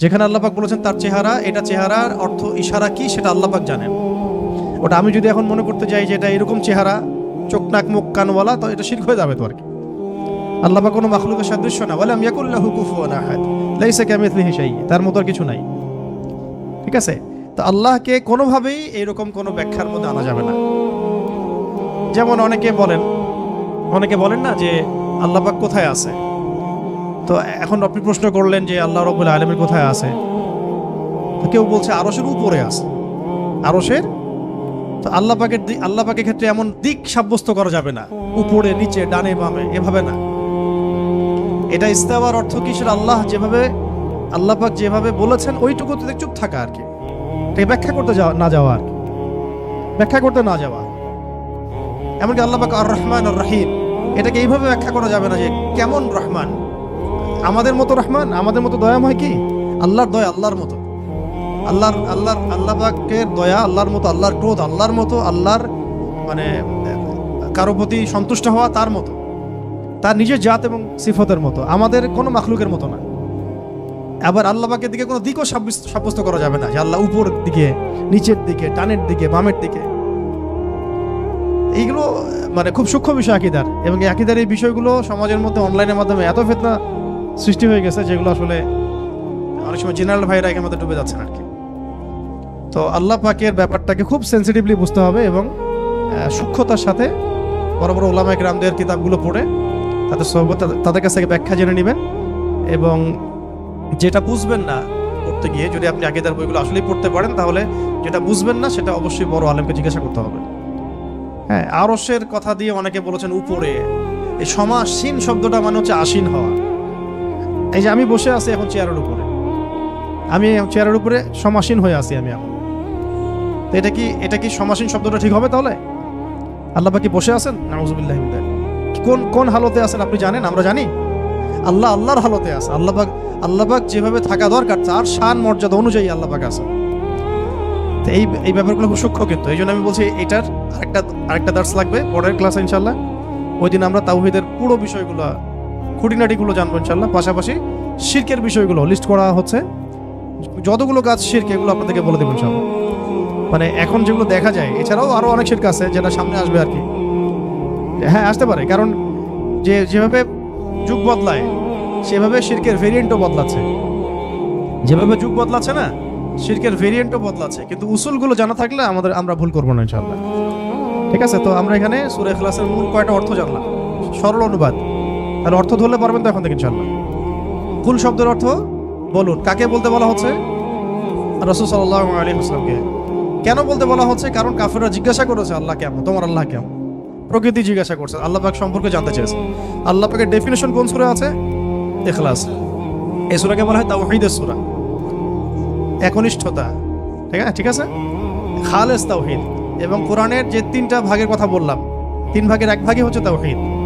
যেখানে আল্লাপাক বলেছেন তার চেহারা, এটা চেহারার অর্থ ইশারা কি সেটা আল্লাপাক জানেন। ওটা আমি যদি এখন মনে করতে যাই যে এটা এরকম চেহারা, চোখ, নাক, মুখ, কানওয়ালা, তো এটা শির্ক হয়ে যাবে তো আর কি। আল্লাপাক কোনো মাখলুকের সাদৃশ্য না। বলে আমি ইয়াকুল্লাহু কুফুয়ান আহাদ। লাইসা কামিথলিহি শাই তার মতো আর কিছু নাই। ঠিক আছে? তো আল্লাহকে কোনোভাবেই এরকম কোনো ব্যাখ্যার মধ্যে আনা যাবে না। যেমন অনেকে বলেন অনেকে বলেন না যে আল্লাহ পাক কোথায় আছে? তো এখন আপনি প্রশ্ন করলেন যে আল্লাহ রবুল আলমের কোথায় আছে? তো কেউ বলছে আরসের উপরে আছে। আরসের তো আল্লাহ পাকের আল্লাহ পাকের ক্ষেত্রে এমন দিক সাব্যস্ত করা যাবে না। উপরে, নিচে, ডানে, বামে, এভাবে না। এটা ইস্তাবার অর্থ কি? সেটা আল্লাহ যেভাবে, আল্লাহ পাক যেভাবে বলেছেন, ওইটুকুতে চুপ থাকা আর কি। ব্যাখ্যা করতে যাওয়া না যাওয়া আর কি। ব্যাখ্যা করতে না যাওয়া। এমনকি আল্লাহ পাক আর রহমান আর রহিম এটাকে এইভাবে ব্যাখ্যা করা যাবে না যে কেমন রহমান। আমাদের মতো রহমান, আমাদের মতো দয়া দয়াময় কি? আল্লাহর দয়া আল্লাহর মতো। আল্লাহর আল্লাহর, আল্লাহ পাকের দয়া আল্লাহর মতো, আল্লাহর ক্রোধ আল্লাহর মতো, আল্লাহর মানে কারও প্রতি সন্তুষ্ট হওয়া তার মতো। তার নিজের জাত এবং সিফতের মতো। আমাদের কোনো মাখলুকের মতো না। আবার আল্লাহ পাকের দিকে কোনো দিকও সাব্যস্ত করা যাবে না। যে আল্লাহ উপরের দিকে, নিচের দিকে টানের দিকে, বামের দিকে। এইগুলো মানে খুব সূক্ষ্ম বিষয় আকিদার। এবং আকিদার এই বিষয়গুলো সমাজের মধ্যে অনলাইনের মাধ্যমে এত ফেতনা সৃষ্টি হয়ে গেছে যেগুলো আসলে অনেক সময় জেনারেল ভাইরা একের মধ্যে ডুবে যাচ্ছেন আর কি তো আল্লাহ পাকের ব্যাপারটাকে খুব সেন্সিটিভলি বুঝতে হবে এবং সূক্ষ্মতার সাথে বড় বড় ওলামা গ্রামদের কিতাবগুলো পড়ে তাদের সহবত তাদের কাছ থেকে ব্যাখ্যা জেনে নেবেন এবং যেটা বুঝবেন না পড়তে গিয়ে, যদি আপনি আগেদার বইগুলো আসলেই পড়তে পারেন, তাহলে যেটা বুঝবেন না সেটা অবশ্যই বড় আলেমকে জিজ্ঞাসা করতে হবে। হ্যাঁ আরসের কথা দিয়ে অনেকে বলেছেন উপরে, এই সমাসীন শব্দটা মানে হচ্ছে আসীন হওয়া। এই যে আমি বসে আছি এখন চেয়ারের উপরে। আমি চেয়ারের উপরে সমাসীন হয়ে আছি আমি এখন। তো এটা কি এটা কি সমাসীন শব্দটা ঠিক হবে তাহলে? আল্লাহ কি বসে আছেন? নাউজুবিল্লাহ কোন কোন হালতে আছেন আপনি জানেন? আমরা জানি। আল্লাহ আল্লাহর হালতে আছে। আল্লাহবাক আল্লাহবাক যেভাবে থাকা দরকার, তার শান মর্যাদা অনুযায়ী আল্লাহবাক আছে তো এই এই ব্যাপারগুলো খুব সূক্ষ্ম কিন্তু। এই জন্য আমি বলছি, এটার আরেকটা আরেকটা দার্স লাগবে। পরের ক্লাস ইনশাল্লাহ ওই দিন আমরা তাওহিদের পুরো বিষয়গুলো খুঁটিনাটিগুলো জানব ইনশাল্লাহ পাশাপাশি শির্কের বিষয়গুলো লিস্ট করা হচ্ছে। যতগুলো কাজ শির্ক এগুলো আপনাদেরকে বলে দেবো ইনশাল্লাহ মানে এখন যেগুলো দেখা যায়, এছাড়াও আরও অনেক শির্ক আছে যেটা সামনে আসবে আর কি। হ্যাঁ আসতে পারে। কারণ যে, যেভাবে যুগ বদলায়, সেভাবে শির্কের ভেরিয়েন্টও বদলাচ্ছে। যেভাবে যুগ বদলাচ্ছে না শির্কের ভেরিয়েন্টও বদলাচ্ছে। কিন্তু উসুলগুলো জানা থাকলে আমাদের, আমরা ভুল করব না ইনশাল্লাহ ঠিক আছে? তো আমরা এখানে সুরে খেলাসের মূল কয়টা অর্থ জানলাম? সরল অনুবাদ। তাহলে অর্থ ধরলে পারবেন তো এখন থেকে ইনশাল্লাহ কুল শব্দের অর্থ? বলুন, কাকে বলতে বলা হচ্ছে? রসুল সাল্লাহ আলী আসলামকে কেন বলতে বলা হচ্ছে? কারণ কাফেররা জিজ্ঞাসা করেছে, আল্লাহ কেমন? তোমার আল্লাহ কেমন? প্রকৃতি জিজ্ঞাসা করছে, আল্লাহ পাক সম্পর্কে জানতে চেয়েছে। আল্লাহ পাকের ডেফিনেশন কোন সুরা আছে? এখলাস এই সুরাকে বলা হয় তাওহিদের সুরা। একনিষ্ঠতা। ঠিক আছে? ঠিক আছে? খালেস তাওহিদ। এবং কোরআনের যে তিনটা ভাগের কথা বললাম, তিন ভাগের এক ভাগই হচ্ছে তাওহিদ।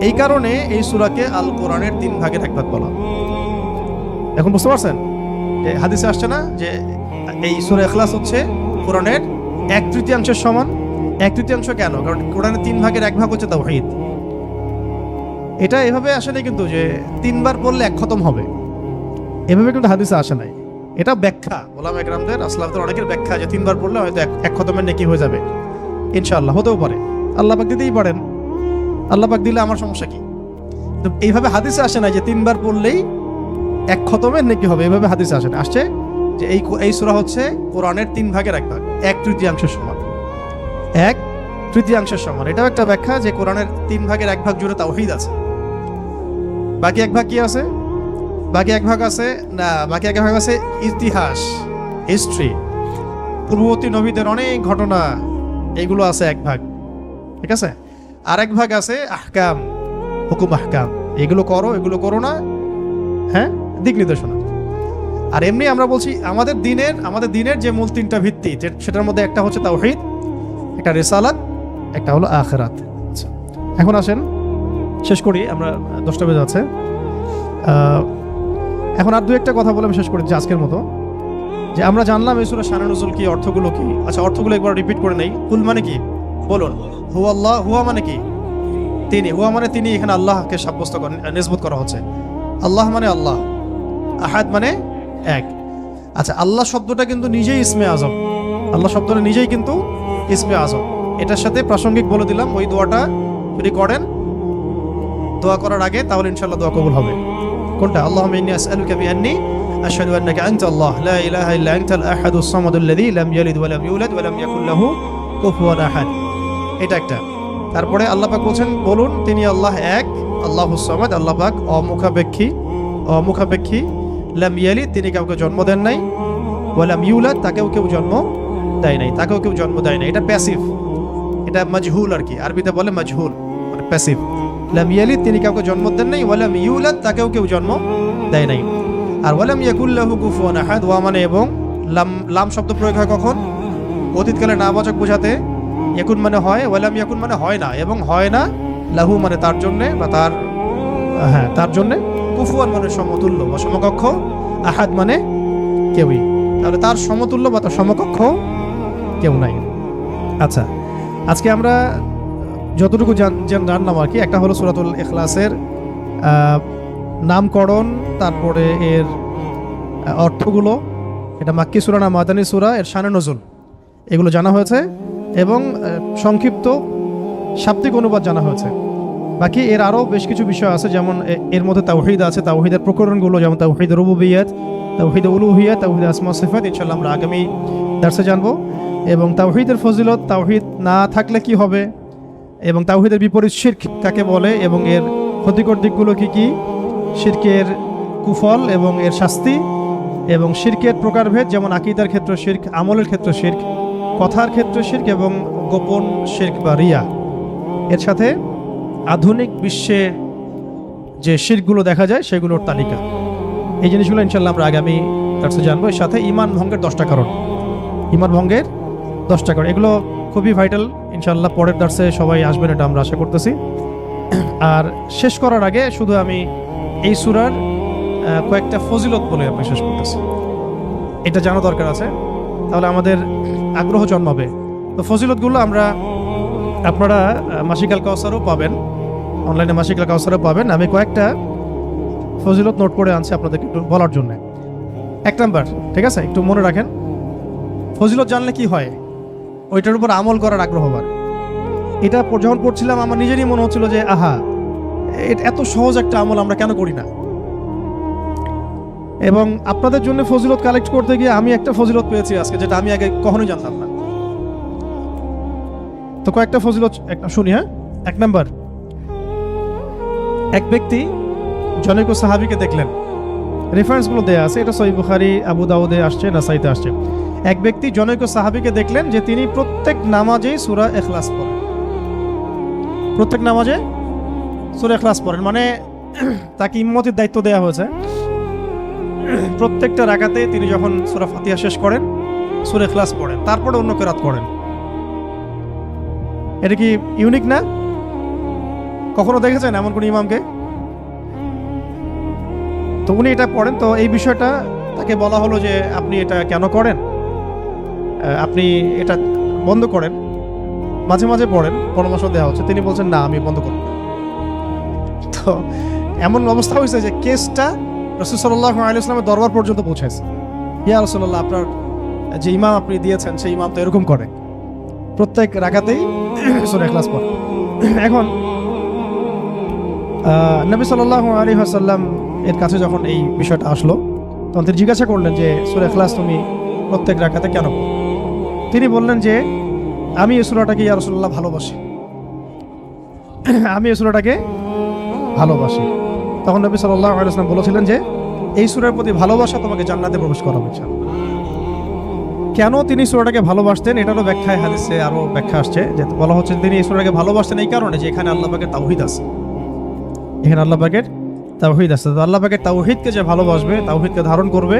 এই কারণে এই সুরাকে আল কোরআনের তিন ভাগের এক ভাগ বলা এখন বুঝতে পারছেন? যে হাদিসে আসছে না যে এই সুরা এখলাস হচ্ছে কোরআনের এক তৃতীয়াংশের সমান। এক তৃতীয়াংশ কেন? কারণ কোরআনের তিন ভাগের এক ভাগ হচ্ছে তাওহিদ। এটা এভাবে আসে নাই কিন্তু যে তিনবার পড়লে এক খতম হবে। এভাবে কিন্তু হাদিসে আসে নাই। এটা ব্যাখ্যা। গোলাম একরামদের আসলামদের অনেকের ব্যাখ্যা যে তিনবার পড়লে হয়তো এক- খতমের নেকি হয়ে যাবে। ইনশাআল্লাহ, হতেও পারে। আল্লাহ পাক দিতেই পারেন। আল্লাহ পাক দিলে আমার সমস্যা কি? তো এইভাবে হাদিসে আসে না যে তিনবার পড়লেই এক খতমের নেকি হবে? এইভাবে হাদিসে আসে না। আসছে যে এই এই সূরা হচ্ছে কোরআনের তিন ভাগের এক ভাগ, এক তৃতীয়াংশের সমান। এক তৃতীয়াংশের সমান। এটাও একটা ব্যাখ্যা যে কোরআনের তিন ভাগের এক ভাগ জুড়ে তাওহীদ আছে। বাকি এক ভাগ কি আছে? বাকি এক ভাগ আছে না, বাকি এক ভাগ আছে ইতিহাস হিস্ট্রি পূর্ববর্তী নবীদের অনেক ঘটনা এইগুলো আছে এক ভাগ। ঠিক আছে? আর এক ভাগ আছে আহকাম, হুকুম আহকাম। এগুলো করো এগুলো করো না। হ্যাঁ? দিক নির্দেশনা। আর এমনি আমরা বলছি আমাদের দিনের আমাদের দিনের যে মূল তিনটা ভিত্তি সেটার মধ্যে একটা হচ্ছে তাওহীদ, একটা রেসালাত, একটা হলো আখেরাত। আচ্ছা এখন আসেন, শেষ করি, আমরা দশটা বেজে আছে এখন আর দু একটা কথা বলে আমি শেষ করি, যে আজকের মতো। যে আমরা জানলাম এই সুরা শানা কি, অর্থগুলো কি? আচ্ছা অর্থগুলো একবার রিপিট করে নেই। কুল মানে কি? বলুন হু আল্লাহ, হুয়া মানে কি? তিনি, হুয়া মানে তিনি এখানে আল্লাহকে সাব্যস্ত করেন নিসবত করা হচ্ছে। আল্লাহ মানে আল্লাহ, আহাদ মানে এক। আচ্ছা আল্লাহ শব্দটা কিন্তু নিজেই ইসমে আজম। আল্লাহ শব্দটা নিজেই কিন্তু ইসমে আজম। এটার সাথে প্রাসঙ্গিক বলে দিলাম, ওই দোয়াটা যদি করেন, দোয়া করার আগে, তাহলে ইনশাল্লাহ দোয়া কবুল হবে। কোনটা? আল্লাহ ইন্নি আসআলুকা বিআন্নি আশহাদু আন্নাকা আনতা আল্লাহ, লা ইলাহা ইল্লা আনতা আল আহাদুস সামাদুল লাযী লাম ইয়ালিদ ওয়া লাম ইউলাদ ওয়া লাম ইয়াকুল লাহু কুফুয়ান আহাদ। এটা একটা। তারপরে আল্লাহ পাক বলছেন, বলুন, তিনি আল্লাহ এক, আল্লাহ সামাদ, আল্লাহ পাক অমুখাপেক্ষী অমুখাপেক্ষী। লাম ইয়ালিদ, তিনি কাউকে জন্ম দেন নাই। ওয়া লাম ইউলাদ, তাকেও কেউ জন্ম দেয় নাই। তাকেও কেউ জন্ম দেয় নাই। এটা প্যাসিভ। এটা মাজহুল আর কি। আরবিতে বলে মাজহুল মানে প্যাসিভ। লাম ইয়ালিদ, তিনি কাউকে জন্ম দেন নাই। ওয়ালাম ইউলাদ, তাকেও কেউ জন্ম দেয় নাই। আর ওয়ালাম ইয়াকুল্লাহু কুফুয়ান আহাদ, ওয়া মানে এবং লাম লাম শব্দ প্রয়োগ হয় কখন? অতীতকালে নাবাচক বোঝাতে। ইয়াকুন মানে হয়, ওয়ালাম ইয়াকুন মানে হয় না, এবং হয় না লাহু মানে তার জন্যে বা তার হ্যাঁ তার জন্যে কুফুয়ান মানে সমতুল্য বা সমকক্ষ, আহাদ মানে কেউই। তাহলে তার সমতুল্য বা তার সমকক্ষ কেউ নাই। আচ্ছা আজকে আমরা যতটুকু জান- জান- জানলাম আর কি, একটা হলো সুরাতুল এখলাসের নামকরণ, তারপরে এর অর্থগুলো, এটা মাক্কি সুরা না মাদানী সুরা, এর শানে নজুল। এগুলো জানা হয়েছে? এবং সংক্ষিপ্ত শাব্দিক অনুবাদ জানা হয়েছে। বাকি এর আরও বেশ কিছু বিষয় আছে, যেমন এর মধ্যে তাওহিদ আছে, তাওহিদের প্রকরণগুলো, যেমন তাওহিদ রুবুবিয়াত, তাওহিদ উলুহিয়াত, তাওহিদ আসমা সিফাত ইনশাল্লাহ আমরা আগামী দার্সে জানব। এবং তাওহিদের ফজিলত, তাওহিদ না থাকলে কি হবে? এবং তাওহিদের বিপরীত শির্ক কাকে বলে? এবং এর ক্ষতিকর দিকগুলো কি কি? শির্কের কুফল এবং এর শাস্তি এবং শির্কের প্রকারভেদ, যেমন আকিদার ক্ষেত্রে শির্ক, আমলের ক্ষেত্রে শির্ক কথার ক্ষেত্রে শির্ক এবং গোপন শির্ক বা রিয়া। এর সাথে আধুনিক বিশ্বে যে শির্কগুলো দেখা যায়, সেগুলোর তালিকা। এই জিনিসগুলো ইনশাল্লাহ আমরা আগামী কাছে জানব। এর সাথে ইমান ভঙ্গের দশটা কারণ। ইমান ভঙ্গের দশটা কারণ। এগুলো খুবই ভাইটাল। ইনশাল্লাহ পরের দার্সে সবাই আসবেন, এটা আমরা আশা করতেছি। আর শেষ করার আগে শুধু আমি এই সুরার কয়েকটা ফজিলত বলে আমি শেষ করতেছি। এটা জানা দরকার আছে। তাহলে আমাদের আগ্রহ জন্মাবে। তো ফজিলতগুলো আমরা আপনারা মাসিকাল কাউসারও পাবেন। অনলাইনে মাসিকাল কাউসারও পাবেন। আমি কয়েকটা ফজিলত নোট করে আনছি আপনাদেরকে একটু বলার জন্য। এক নাম্বার, ঠিক আছে? একটু মনে রাখেন। ফজিলত জানলে কি হয়? ওইটার উপর আমল করার আগ্রহ বাড়ে। এটা যখন পড়ছিলাম, আমার নিজেরই মনে হচ্ছিল যে, আহা এত সহজ একটা আমল আমরা কেন করি না? এবং আপনাদের জন্য ফজিলত কালেক্ট করতে গিয়ে আমি একটা ফজিলত পেয়েছি আজকে, যেটা আমি আগে কখনোই জানতাম না। তো কয়েকটা ফজিলত শুনি হ্যাঁ? এক নাম্বার, এক ব্যক্তি জনৈক সাহাবিকে দেখলেন। রেফারেন্সগুলো দেয়া আছে, এটা সহি বুখারি, আবু দাউদে আসছে, নাসাইতে আসছে। এক ব্যক্তি জনৈক সাহাবিকে দেখলেন যে তিনি প্রত্যেক নামাজেই সুরা এখলাস পড়েন। প্রত্যেক নামাজে সূরা এখলাস পড়েন মানে তাকে ইম্মতির দায়িত্ব দেওয়া হয়েছে। প্রত্যেকটা রাকাতে তিনি যখন সূরা ফাতিহা শেষ করেন, সুরে ক্লাস পড়েন, তারপরে অন্য কেরাত পড়েন এটা কি ইউনিক না? কখনো দেখেছেন এমন কোন ইমামকে? তো উনি এটা পড়েন, তো এই বিষয়টা তাকে বলা হলো যে আপনি এটা কেন করেন? আপনি এটা বন্ধ করেন। মাঝে মাঝে পড়েন, পরামর্শ দেওয়া হচ্ছে। তিনি বলছেন, না, আমি বন্ধ করব তো এমন অবস্থা হয়েছে যে কেসটা রসুল সাল্লাহ আলাইসলামের দরবার পর্যন্ত পৌঁছেছে ইয়া রসুল্লাহ আপনার যে ইমাম আপনি দিয়েছেন, সেই ইমাম তো এরকম করে। প্রত্যেক রাখাতেই সুরা ক্লাস পড়ে। এখন নবী সাল্লাহ আলী আসাল্লাম এর কাছে যখন এই বিষয়টা আসলো, তখন তিনি জিজ্ঞাসা করলেন যে, সুরে ক্লাস তুমি প্রত্যেক রাখাতে কেন তিনি বললেন যে, আমি এই সুরাটাকে, ইয়া রসুল্লাহ ভালোবাসি। আমি এই সুরাটাকে ভালোবাসি। তখন নবী সাল্লাহ আলাইসলাম বলেছিলেন যে, এই সুরের প্রতি ভালোবাসা তোমাকে জান্নাতে প্রবেশ করাবে। কেন তিনি সুরাটাকে ভালোবাসতেন? এটারও ব্যাখ্যায়, হাদিসে আরও ব্যাখ্যা আসছে যে বলা হচ্ছে তিনি এই সুরাটাকে ভালোবাসতেন এই কারণে যে এখানে আল্লাহ পাকের তাওহিদ আছে। এখানে আল্লাহ পাকের তাওহিদ আছে। তো আল্লাহ পাকের তাওহিদকে যে ভালোবাসবে, তাওহিদকে ধারণ করবে,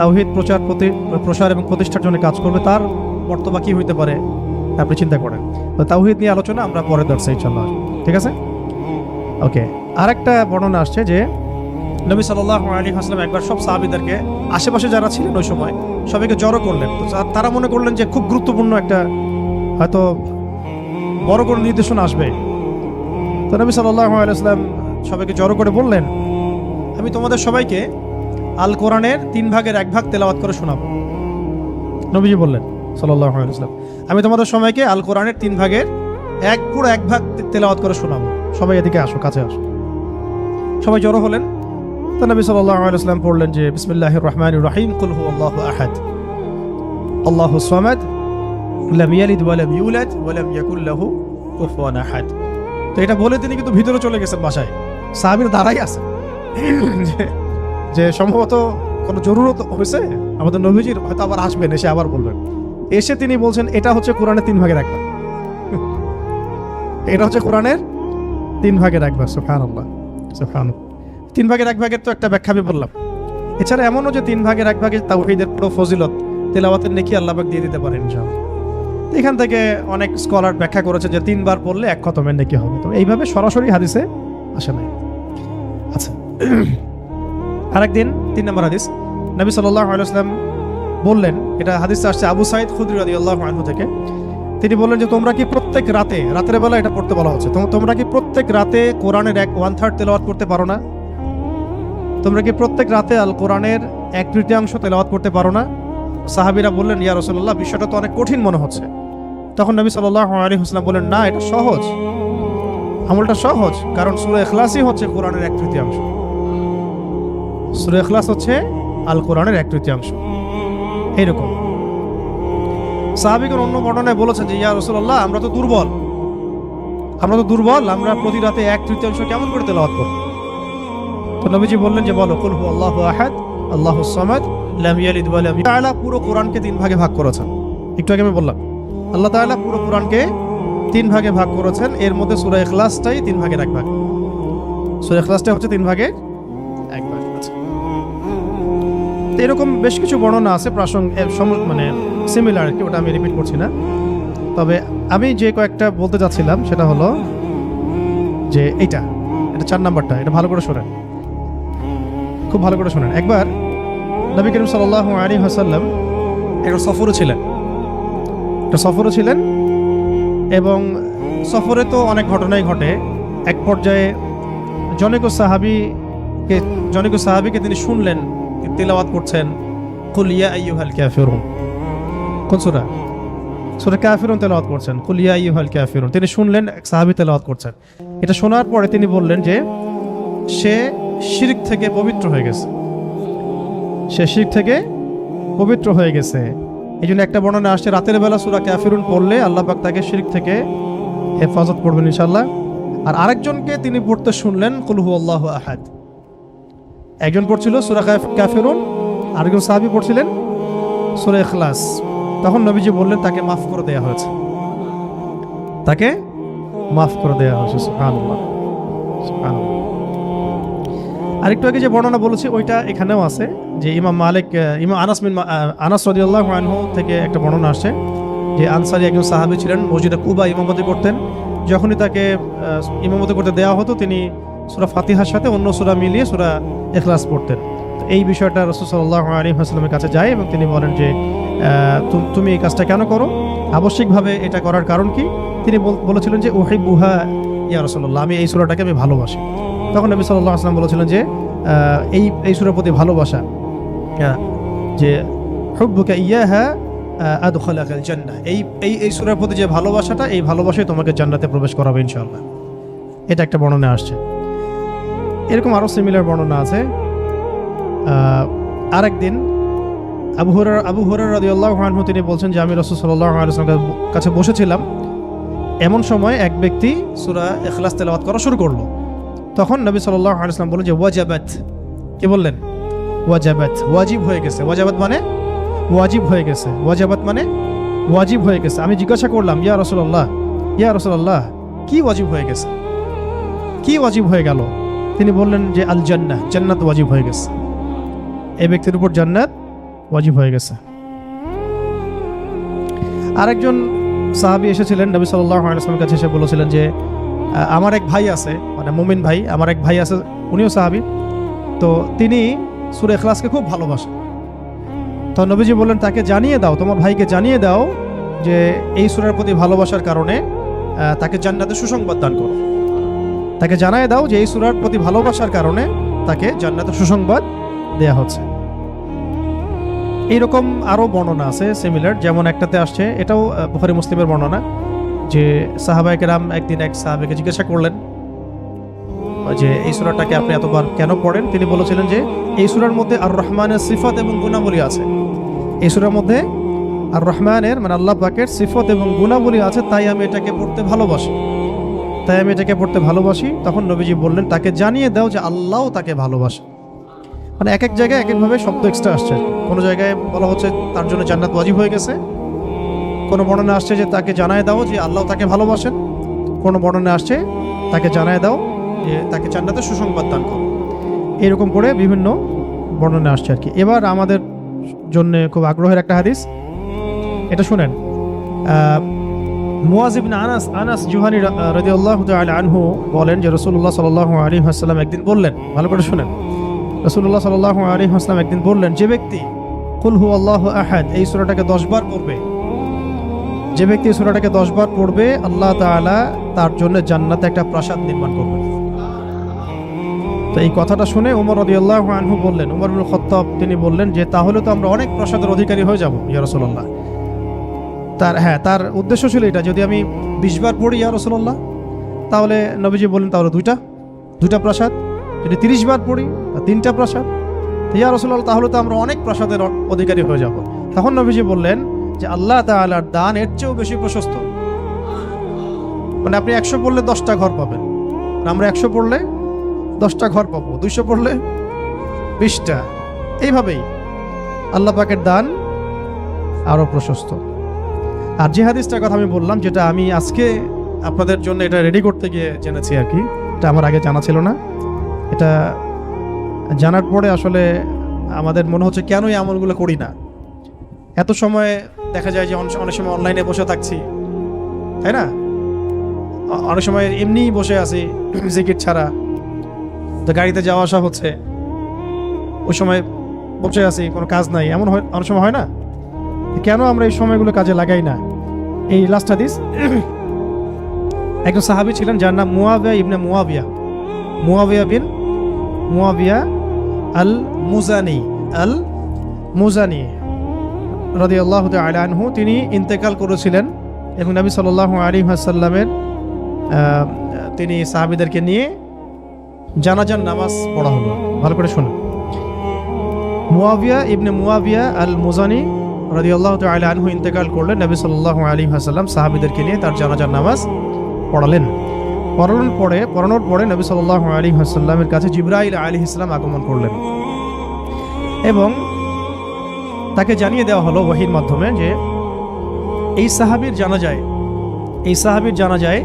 তাওহিদ প্রচার প্রতি, প্রসার এবং প্রতিষ্ঠার জন্য কাজ করবে, তার বর্তমান কী হইতে পারে, আপনি চিন্তা করেন। তো তাওহিদ নিয়ে আলোচনা আমরা পরে দর্শাই ইনশাল্লাহ ঠিক আছে? ওকে। আরেকটা বর্ণনা আসছে যে, নবী সাল্লাহ আলী হাসলাম একবার সব সাহাবিদেরকে আশেপাশে যারা ছিলেন ওই সময় সবাইকে জড়ো করলেন। তো তারা মনে করলেন যে খুব গুরুত্বপূর্ণ একটা হয়তো বড় কোনো নির্দেশনা আসবে। তো নবী সাল্লাহ আলাইসলাম সবাইকে জড়ো করে বললেন, আমি তোমাদের সবাইকে আল কোরআনের তিন ভাগের এক ভাগ তেলাওয়াত করে শোনাবো। নবীজি বললেন সাল্লাহ আলাইসাল্লাম আমি তোমাদের সবাইকে আল কোরআনের তিন ভাগের এক, পুরো এক ভাগ তেলাওয়াত করে শোনাবো। সবাই এদিকে আসো, কাছে আসো। সবাই জড়ো হলেন। তো নবী সাল্লাহ আলাইসাল্লাম পড়লেন যে বিসমিল্লাহ রহমান রহিম কুলহু আল্লাহ আহাদ। আল্লাহ সামাদ, লাম ইয়ালিদ ওয়ালাম ইউলাদ ওয়ালাম ইয়াকুল লাহু কুফুয়ান আহাদ। তো এটা বলে তিনি কিন্তু ভিতরে চলে গেছেন বাসায়। সাহাবীর দাঁড়াই আছে যে- সম্ভবত কোনো জরুরত হয়েছে? আমাদের নবীজির হয়তো আবার আসবেন, এসে আবার বলবেন। এসে তিনি বলছেন, এটা হচ্ছে কোরআনের তিন ভাগ। এটা হচ্ছে কোরআনের তিন ভাগের এক ভাগ আল্লাহ তিন ভাগের এক ভাগের তো একটা ব্যাখ্যা আমি বললাম। এছাড়া এমনও যে তিন ভাগের এক ভাগে তাওহীদের পুরো ফজিলত তেলাওয়াতের নেকি আল্লাহ পাক দিয়ে দিতে পারেন ইনশাআল্লাহ। এখান থেকে অনেক স্কলার ব্যাখ্যা করেছে যে তিনবার পড়লে এক খতমের নেকি হবে। তো এইভাবে সরাসরি হাদিসে আসে নাই। আচ্ছা। আরেকদিন তিন নম্বর হাদিস। নবী আলাইসলাম বললেন, এটা হাদিসে আসছে আবু সাইদ খুদ্রি রাদি আল্লাহ থেকে। তিনি বললেন যে, তোমরা কি প্রত্যেক রাতে রাতের বেলা এটা পড়তে বলা হচ্ছে, তোম- তোমরা কি প্রত্যেক রাতে কোরআনের এক ওয়ান থার্ড তেলাওয়াত করতে পারো না? তোমরা কি প্রত্যেক রাতে আল কোরআনের এক তৃতীয়াংশ তেলাওয়াত করতে পারো না? সাহাবিরা বললেন, ইয়া রসল্লাহ বিষয়টা তো অনেক কঠিন মনে হচ্ছে। তখন নবী সাল্লাহ আলী হোসলাম বললেন, না, এটা সহজ। আমলটা সহজ, কারণ সুরে এখলাসই হচ্ছে কোরআনের এক তৃতীয়াংশ। সুরে এখলাস হচ্ছে আল কোরআনের এক তৃতীয়াংশ। এইরকম। সাহাবিগণ অন্য বর্ণনায় বলেছেন যে, ইয়া রসুল্লাহ আমরা তো দুর্বল। আমরা তো দুর্বল, আমরা প্রতি রাতে এক তৃতীয়াংশ কেমন করে তেলাওয়াত করব? তো নবীজি বললেন যে, বলো, কুল হু আল্লাহ আহাদ, আল্লাহ সামাদ, লাম ইয়ালিদ ওয়া পুরো কোরআনকে তিন ভাগে ভাগ করেছেন। একটু আগে আমি বললাম, আল্লাহ তাআলা পুরো কোরআনকে তিন ভাগে ভাগ করেছেন। এর মধ্যে সূরা ইখলাসটাই তিন ভাগের এক ভাগ। সূরা ইখলাসটা হচ্ছে তিন ভাগে এক ভাগ। আচ্ছা। এরকম বেশ কিছু বর্ণনা আছে, প্রাসঙ্গ মানে সিমিলার কি, ওটা আমি রিপিট করছি না। তবে আমি যে কয়েকটা বলতে যাচ্ছিলাম সেটা হলো যে এইটা, এটা চার নাম্বারটা, এটা ভালো করে শোনেন। খুব ভালো করে শোনেন। একবার নবী করিম সাল্লাহ আলী হাসাল্লাম একটা সফরও ছিলেন। একটা সফরও ছিলেন এবং সফরে তো অনেক ঘটনাই ঘটে। এক পর্যায়ে জনৈক সাহাবিকে জনৈক সাহাবিকে তিনি শুনলেন তেলাওয়াত করছেন। কুলিয়া আইয়ুহাল ক্যাফিরুন কোন সূরা? সূরা কাফিরুন তেলাওয়াত করছেন। কুলিয়া আইয়ুহাল ক্যাফিরুন তিনি শুনলেন, এক সাহাবী তেলাওয়াত করছেন। এটা শোনার পরে তিনি বললেন যে, সে শিরক থেকে পবিত্র হয়ে গেছে। সে শিরক থেকে পবিত্র হয়ে গেছে। এই জন্য একটা বর্ণনা আসছে, রাতের বেলা সুরা কাফিরুন পড়লে আল্লাহ পাক তাকে শিরক থেকে হেফাজত করবেন ইনশাল্লাহ আর আরেকজনকে তিনি পড়তে শুনলেন কুলহু আল্লাহ আহাদ। একজন পড়ছিল সুরা কাফেরুন, আরেকজন সাহাবি পড়ছিলেন সুরা ইখলাস। তখন নবীজি বললেন, তাকে মাফ করে দেয়া হয়েছে। তাকে মাফ করে দেয়া হয়েছে, সুবহানাল্লাহ আরেকটু আগে যে বর্ণনা বলেছি, ওইটা এখানেও আছে, যে ইমাম মালিক ইমাম আনাস বিন আনাস রাদিয়াল্লাহু আনহু থেকে একটা বর্ণনা আসে, যে আনসারি একজন সাহাবী ছিলেন, মসজিদে কুবা ইমামতি করতেন। যখনই তাকে ইমামতি করতে দেওয়া হতো, তিনি সূরা ফাতিহার সাথে অন্য সূরা মিলিয়ে সূরা এখলাস পড়তেন। এই বিষয়টা রাসূল সাল্লাল্লাহু আলাইহি ওয়াসাল্লামের কাছে যায় এবং তিনি বলেন যে তুমি এই কাজটা কেন করো? আবশ্যিকভাবে এটা করার কারণ কি? তিনি বলেছিলেন যে ওহিবুহা ইয়া রাসূলুল্লাহ আমি এই সূরাটাকে আমি ভালোবাসি। তখন নবী সাল্লাহ ওয়াসাল্লাম বলেছিলেন যে এই এই সূরার প্রতি ভালোবাসা আহ, যে হুব্বুকা ইয়াহা আদখালাকাল জান্নাহ এই এই এই সূরার প্রতি যে ভালোবাসাটা এই ভালোবাসাই তোমাকে জান্নাতে প্রবেশ করাবে ইনশাআল্লাহ। এটা একটা বর্ণনা আসছে। এরকম আরও সিমিলার বর্ণনা আছে। আহ, আরেকদিন আবু হুরার আবু হুরার রাদিয়াল্লাহু আনহু তিনি বলছেন যে আমি রাসূল সাল্লাল্লাহু আলাইহি ওয়াসাল্লামের কাছে বসেছিলাম। এমন সময় এক ব্যক্তি সুরা এখলাস তেলাওয়াত করা শুরু করল। তখন নবী সাল্লাল্লাহু আলাইহি ওয়াসাল্লাম বললেন যে ওয়াজাবাত। কি বললেন? ওয়াজাবাত। ওয়াজিব হয়ে গেছে। ওয়াজাবাত মানে? ওয়াজিব হয়ে গেছে। ওয়াজাবাত মানে? ওয়াজিব হয়ে গেছে। আমি জিজ্ঞাসা করলাম ইয়া রাসূলুল্লাহ। ইয়া রাসূলুল্লাহ। কি ওয়াজিব হয়ে গেছে? কি ওয়াজিব হয়ে গেল? তিনি বললেন যে আল জান্নাহ জান্নাত ওয়াজিব হয়ে গেছে। এই ব্যক্তির উপর জান্নাত ওয়াজিব হয়ে গেছে। আরেকজন সাহাবী এসেছিলেন, নবী সাল্লাল্লাহু আলাইহি ওয়াসাল্লামের কাছে এসে বলেছিলেন যে আমার এক ভাই আছে মানে মুমিন ভাই, আমার এক ভাই আছে, উনিও সাহাবী। তো তিনি সূরা এখলাসকে খুব ভালোবাসেন। তো নবীজি বললেন, তাকে জানিয়ে দাও, তোমার ভাইকে জানিয়ে দাও যে এই সুরের প্রতি ভালোবাসার কারণে তাকে জান্নাতে সুসংবাদ দান করো। তাকে জানায় দাও যে এই সূরার প্রতি ভালোবাসার কারণে তাকে জান্নাতে সুসংবাদ দেয়া হচ্ছে। এইরকম আরও বর্ণনা আছে সিমিলার যেমন একটাতে আসছে, এটাও বুখারি মুসলিমের বর্ণনা, যে সাহাবায়ে কেরাম একদিন এক সাহাবেকে জিজ্ঞাসা করলেন, যে এই সূরাটাকে আপনি এতবার কেন পড়েন? তিনি বলেছিলেন যে এই সূরার মধ্যে আর রহমানের সিফত এবং গুণাবলী আছে। এই সূরার মধ্যে আর রহমানের মানে আল্লাহ পাকের সিফত এবং গুণাবলী আছে, তাই আমি এটাকে পড়তে ভালোবাসি। তাই আমি এটাকে পড়তে ভালোবাসি। তখন নবীজি বললেন, তাকে জানিয়ে দাও যে আল্লাহও তাকে ভালোবাসে। মানে এক এক জায়গায় এক একভাবে শব্দ এক্সট্রা আসছে। কোনো জায়গায় বলা হচ্ছে তার জন্য জান্নাত ওয়াজিব হয়ে গেছে। কোনো বর্ণনা আসছে যে তাকে জানায় দাও যে আল্লাহ তাকে ভালোবাসেন। কোনো বর্ণনা আসছে তাকে জানায় দাও যে তাকে জান্নাতে সুসংবাদ দান করো। এরকম করে বিভিন্ন বর্ণনা আসছে আর কি। এবার আমাদের জন্য খুব আগ্রহের একটা হাদিস। এটা শুনেন। মুয়াজিবিন আনাস আনাস জুহানি রদিউল্লাহ তাআলা আনহু বলেন যে রসুল্লাহ সাল্লাল্লাহু আলাইহি ওয়াসাল্লাম একদিন বললেন, ভালো করে শুনেন। রসুল্লাহ সাল্লাল্লাহু আলাইহি ওয়াসাল্লাম একদিন বললেন, যে ব্যক্তি, কুল হু আল্লাহ আহাদ এই সূরাটাকে 10 বার পড়বে। যে ব্যক্তি সূরাটাকে 10 বার পড়বে, আল্লাহ তাআলা তার জন্য জান্নাতে একটা প্রাসাদ নির্মাণ করবেন তো এই কথাটা শুনে উমর রাদিয়াল্লাহু আনহু বললেন, উমর খত্তাব তিনি বললেন যে, তাহলে তো আমরা অনেক প্রাসাদের অধিকারী হয়ে যাব, ইয়া রাসূলুল্লাহ। তার হ্যাঁ তার উদ্দেশ্য ছিল এটা, যদি আমি বিশ বার পড়ি, ইয়া রসুল্লাহ তাহলে নবীজি বললেন, তাহলে দুইটা দুইটা প্রাসাদ। যদি তিরিশ বার পড়ি, তা তিনটা প্রাসাদ। ইয়া রসুল্লাহ তাহলে তো আমরা অনেক প্রাসাদের অধিকারী হয়ে যাব। তখন নবীজি বললেন যে, আল্লাহ তাআলার দান এর চেয়েও বেশি প্রশস্ত। মানে আপনি একশো পড়লে দশটা ঘর পাবেন। আমরা একশো পড়লে দশটা ঘর পাবো। দুইশো পড়লে বিশটা। এইভাবেই আল্লাহ পাকের দান আরও প্রশস্ত। আর যে হাদিসটার কথা আমি বললাম, যেটা আমি আজকে আপনাদের জন্য এটা রেডি করতে গিয়ে জেনেছি আর কি, এটা আমার আগে জানা ছিল না। এটা জানার পরে আসলে আমাদের মনে হচ্ছে কেন এই আমলগুলো করি না? এত সময় দেখা যায় যে অনেক সময় অনলাইনে বসে থাকছি, তাই না? অনেক সময় এমনিই বসে আছি, জিকির ছাড়া। তো গাড়িতে যাওয়া আসা হচ্ছে। ওই সময় বসে আছি, কোনো কাজ নাই। এমন হয় অনেক সময় হয় না? কেন আমরা এই সময়গুলো কাজে লাগাই না? এই লাস্ট হাদিস, একজন সাহাবী ছিলেন, যার নাম মুয়াবিয়া ইবনে মুয়াবিয়া। মুয়াবিয়া বিন মুয়াবিয়া আল মুজানি আল মুজানি রাদিয়াল্লাহু তাআলা আনহু তিনি ইন্তেকাল করেছিলেন এবং নবী আলাইহি ওয়াসাল্লামের আহ, তিনি সাহাবীদেরকে নিয়ে জানাজার নামাজ পড়া হলো। ভালো করে শুনুন মুয়াবিয়া ইবনে মুয়াবিয়া আল মুজানি রাদিয়াল্লাহু তাআলা আনহু ইন্তেকাল করলেন নবী সাল্লাল্লাহু আলাইহি ওয়াসাল্লাম সাহাবীদেরকে নিয়ে তার জানাজার নামাজ পড়ালেন। পড়ানোর পরে পড়ানোর পরে নবী সাল্লাল্লাহু আলাইহি ওয়াসাল্লামের কাছে জিবরাইল আলাইহিস ইসলাম আগমন করলেন। এবং তাকে জানিয়ে দেওয়া হলো ওয়াহির মাধ্যমে যে, এই সাহাবীর জানা যায় এই সাহাবীর জানা যায়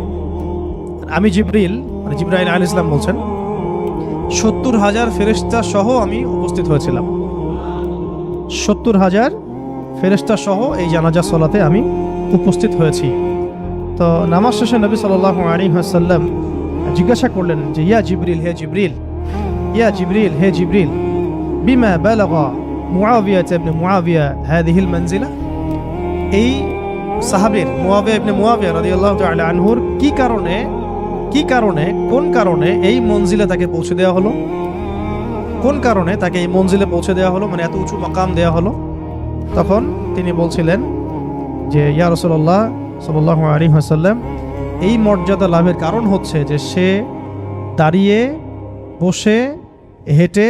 আমি জিবরিল মানে জিবরাইল আলাইহিস সালাম বলছেন, সত্তর হাজার ফেরেশতা সহ আমি উপস্থিত হয়েছিলাম। সত্তর হাজার ফেরেশতা সহ এই জানাজা সলাতে আমি উপস্থিত হয়েছি। তো নামাজ শেষে নবী সাল্লাল্লাহু আলাইহি ওয়াসাল্লাম জিজ্ঞাসা করলেন যে, ইয়া জিবরিল, হে জিবরিল, ইয়া জিবরিল, হে জিবরিল, বিমা বালাগা মুআবিয়া ইবনে মুআবিয়া হাদিহি মানজিলা? এই সাহাবীর মুআবিয়া ইবনে মুআবিয়া রাদিয়াল্লাহু তাআলা আনহুর কি কারণে কি কারণে, কোন কারণে এই মঞ্জিলে তাকে পৌঁছে দেওয়া হলো? কোন কারণে তাকে এই মঞ্জিলে পৌঁছে দেওয়া হলো? মানে এত উঁচু মকাম দেওয়া হলো? তখন তিনি বলছিলেন যে, ইয়া রসল্লাহ সাল্লাহ আলী হাসাল্লাম এই মর্যাদা লাভের কারণ হচ্ছে যে সে দাঁড়িয়ে, বসে, হেঁটে,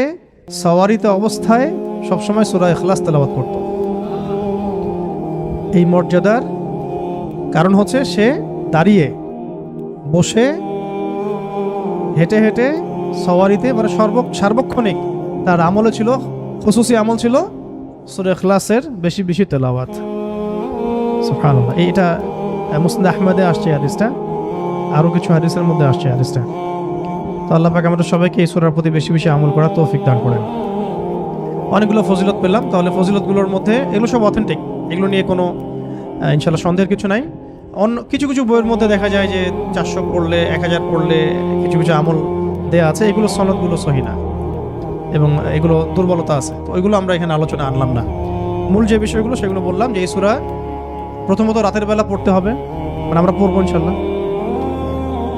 সওয়ারিত অবস্থায় সবসময় সুরা ইখলাস তেলাওয়াত করত। এই মর্যাদার কারণ হচ্ছে সে দাঁড়িয়ে, বসে, হেঁটে হেঁটে সওয়ারিতে মানে সর্ব, সার্বক্ষণিক তার আমলে ছিল, খুসুসি আমল ছিল সুরে খ্লাসের বেশি বেশি তেলাওয়াত। সুবহানাল্লাহ। এইটা মুসলিম আহমেদে আসছে হাদিসটা। আরও কিছু হাদিসের মধ্যে আসছে হাদিসটা। তো আল্লাহ পাক আমাদের সবাইকে এই সুরার প্রতি বেশি বেশি আমল করার তৌফিক দান করেন। অনেকগুলো ফজিলত পেলাম, তাহলে ফজিলতগুলোর মধ্যে এগুলো সব অথেন্টিক এগুলো নিয়ে কোনো ইনশাল্লাহ সন্দেহের কিছু নাই। অন্য, কিছু কিছু বইয়ের মধ্যে দেখা যায় যে চারশো পড়লে, এক হাজার পড়লে কিছু কিছু আমল দেয়া আছে, এগুলো সনদগুলো সহি না। এবং এগুলো দুর্বলতা আছে। তো ওইগুলো আমরা এখানে আলোচনা আনলাম না। মূল যে বিষয়গুলো, সেগুলো বললাম যে এই সুরা প্রথমত রাতের বেলা পড়তে হবে মানে আমরা পড়ব ইনশাল্লাহ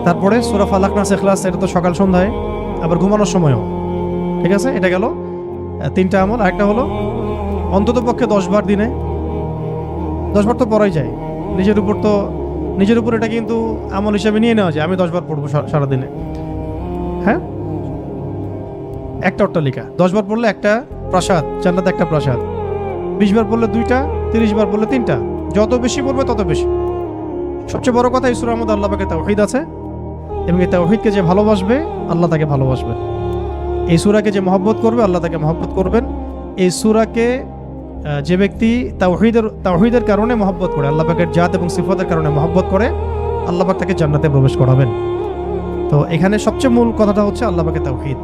তারপরে সুরা ফালাক নাস এখলাস এটা তো সকাল সন্ধ্যায়, আবার ঘুমানোর সময়ও। ঠিক আছে? এটা গেল তিনটা আমল। আরেকটা হলো, অন্তত পক্ষে দশবার দিনে দশবার তো পড়াই যায়। নিজের উপর তো, নিজের উপর এটা কিন্তু আমল হিসাবে নিয়ে নেওয়া যায়। আমি দশবার পড়ব সারাদিনে। হ্যাঁ? একটা অট্টালিকা। দশবার পড়লে একটা প্রাসাদ, জান্নাতে একটা প্রাসাদ। বিশ বার পড়লে দুইটা, তিরিশ বার পড়লে তিনটা। যত বেশি পড়বে তত বেশি। সবচেয়ে বড় কথা সুরার মধ্যে আল্লাহ পাকে তাওহিদ আছে এবং এই তাওহিদকে যে ভালোবাসবে, আল্লাহ তাকে ভালোবাসবে। এই সুরাকে যে মহব্বত করবে, আল্লাহ তাকে মহব্বত করবেন। এই সুরাকে যে ব্যক্তি তাওহিদের তাওহিদের কারণে মহব্বত করে, আল্লাহ পাকের জাত এবং সিফতের কারণে মহব্বত করে, আল্লাহ পাক তাকে জান্নাতে প্রবেশ করাবেন। তো এখানে সবচেয়ে মূল কথাটা হচ্ছে আল্লাহ পাকে তাওহিদ।